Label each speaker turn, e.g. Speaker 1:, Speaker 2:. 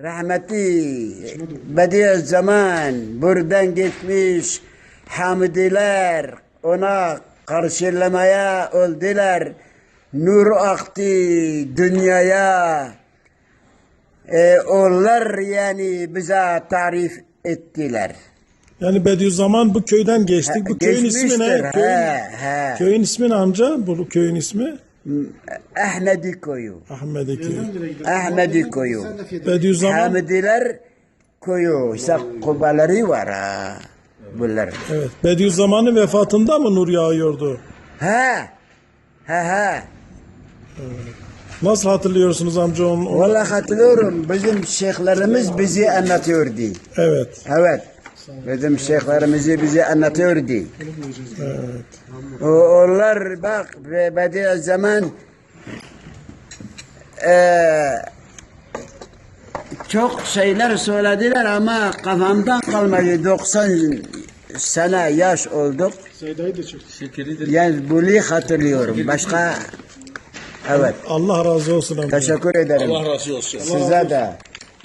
Speaker 1: rahmetli Bediüzzaman buradan geçmiş Hamidiler ona karşılamaya oldular. Nur aktı dünyaya. E, onlar yani bize tarif ettiler.
Speaker 2: Yani Bediüzzaman bu köyden geçtik. Bu köyün ismi ne? Köyün,
Speaker 1: He, he.
Speaker 2: köyün ismi ne amca? Bu köyün ismi?
Speaker 1: Ahmedi koyu.
Speaker 2: Ahmedi köyü.
Speaker 1: Ahmedi koyu.
Speaker 2: Bediüzzaman.
Speaker 1: Hamidiler koyu. İşte kubaları var ha. Bunlar.
Speaker 2: Evet. Bediüzzaman'ın vefatında mı nur yağıyordu?
Speaker 1: Ha. Ha ha.
Speaker 2: Nasıl hatırlıyorsunuz amca onu?
Speaker 1: Vallahi hatırlıyorum. Bizim şeyhlerimiz bizi anlatıyordu.
Speaker 2: Evet.
Speaker 1: Evet. Bizim şeyhlerimizi bize anlatıyordu.
Speaker 2: Evet.
Speaker 1: O, onlar bak ve Bediüzzaman eee çok şeyler söylediler ama kafamdan kalmadı. 90 sene yaş olduk. Yani bunu hatırlıyorum. Başka evet.
Speaker 2: Allah razı olsun.
Speaker 1: Teşekkür ederim.
Speaker 3: Allah razı olsun.
Speaker 1: Size de.